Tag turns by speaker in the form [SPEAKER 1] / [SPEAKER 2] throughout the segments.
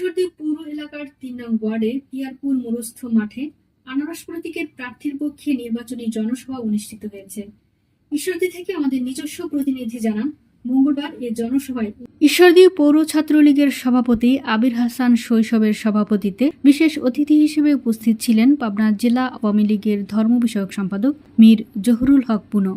[SPEAKER 1] ঈশ্বরদীপ পৌর এলাকার তিন নং ওয়ার্ডে পিয়ারপুর মোরস্থ মাঠে আনারস প্রতীকের প্রার্থীর পক্ষে নির্বাচনী জনসভা অনুষ্ঠিত হয়েছে। ঈশ্বরদী থেকে আমাদের নিজস্ব প্রতিনিধি জানান, মঙ্গলবার এ জনসভায় ঈশ্বরদী পৌর ছাত্রলীগের সভাপতি আবির হাসান শৈশবের সভাপতিত্বে বিশেষ অতিথি হিসেবে উপস্থিত ছিলেন পাবনা জেলা আওয়ামী লীগের ধর্ম বিষয়ক সম্পাদক মীর জহুরুল হক পুনো।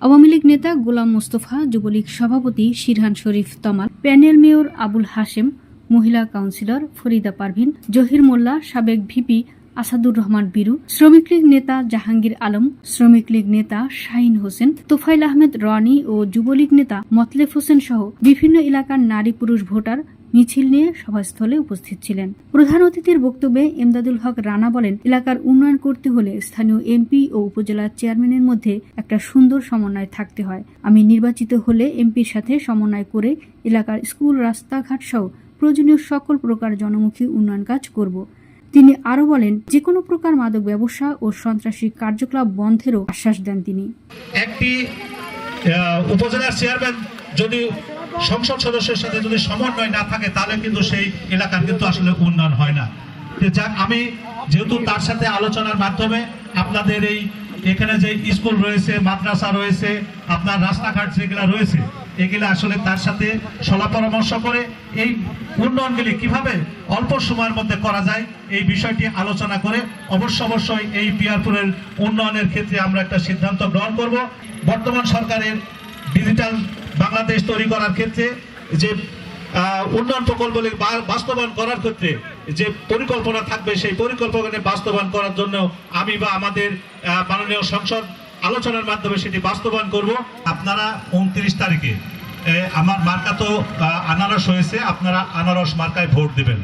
[SPEAKER 1] আওয়ামী লীগ নেতা গোলাম মোস্তফা, যুবলীগ সভাপতি শিরহান শরীফ তমাল, প্যানেল মেয়র আবুল হাশেম মহিলা কাউন্সিলর ফরিদা পারভিন, জহির মোল্লা, সাবেক ভিপি আসাদুর রহমান বিরু, শ্রমিক লীগ নেতা জাহাঙ্গীর আলম, শ্রমিক লীগ নেতা শাহিন হোসেন, তোফাইল আহমেদ রনি ও যুবলীগ নেতা মতলেফ হোসেন সহ বিভিন্ন এলাকার নারী পুরুষ ভোটার মিছিল নিয়ে সভাস্থলে উপস্থিত ছিলেন। প্রধান অতিথির বক্তব্যে এমদাদুল হক রানা বলেন, এলাকার উন্নয়ন করতে হলে স্থানীয় এমপি ও উপজেলা চেয়ারম্যানের মধ্যে একটা সুন্দর সমন্বয় থাকতে হয়। আমি নির্বাচিত হলে এমপির সাথে সমন্বয় করে এলাকার স্কুল, রাস্তাঘাট সহ প্রয়োজনীয় সকল প্রকার জনমুখী উন্নয়ন কাজ করব। তিনি আরও বলেন যে কোনো প্রকার মাদক ব্যবসা ও সন্ত্রাসী কার্যকলাপ বন্ধেরও আশ্বাস দেন তিনি।
[SPEAKER 2] একটি উপজেলার চেয়ারম্যান যদি সংসদ সদস্যের সাথে যদি সমন্বয় না থাকে, তাহলে কিন্তু সেই এলাকার কিন্তু আসলে উন্নয়ন হয় না। যাক, আমি যেহেতু তার সাথে আলোচনার মাধ্যমে আপনাদের এই এখানে যে স্কুল রয়েছে, মাদ্রাসা রয়েছে, আপনার রাস্তাঘাট যেগুলো রয়েছে, এগুলো আসলে তার সাথে সলা পরামর্শ করে এই উন্নয়নগুলি কীভাবে অল্প সময়ের মধ্যে করা যায়, এই বিষয়টি আলোচনা করে অবশ্য অবশ্যই এই পিয়ারপুরের উন্নয়নের ক্ষেত্রে আমরা একটা সিদ্ধান্ত গ্রহণ করব। বর্তমান সরকারের ডিজিটাল বাংলাদেশ তৈরি করার ক্ষেত্রে যে উন্নয়ন প্রকল্পগুলি বাস্তবায়ন করার ক্ষেত্রে যে পরিকল্পনা থাকবে, সেই পরিকল্পনা বাস্তবায়ন করার জন্য আমি বা আমাদের মাননীয় সংসদ আলোচনার মাধ্যমে সেটি বাস্তবায়ন করব। আপনারা উনত্রিশ তারিখে আমার মার্কা তো আনারস হয়েছে, আপনারা আনারস মার্কায় ভোট দেবেন।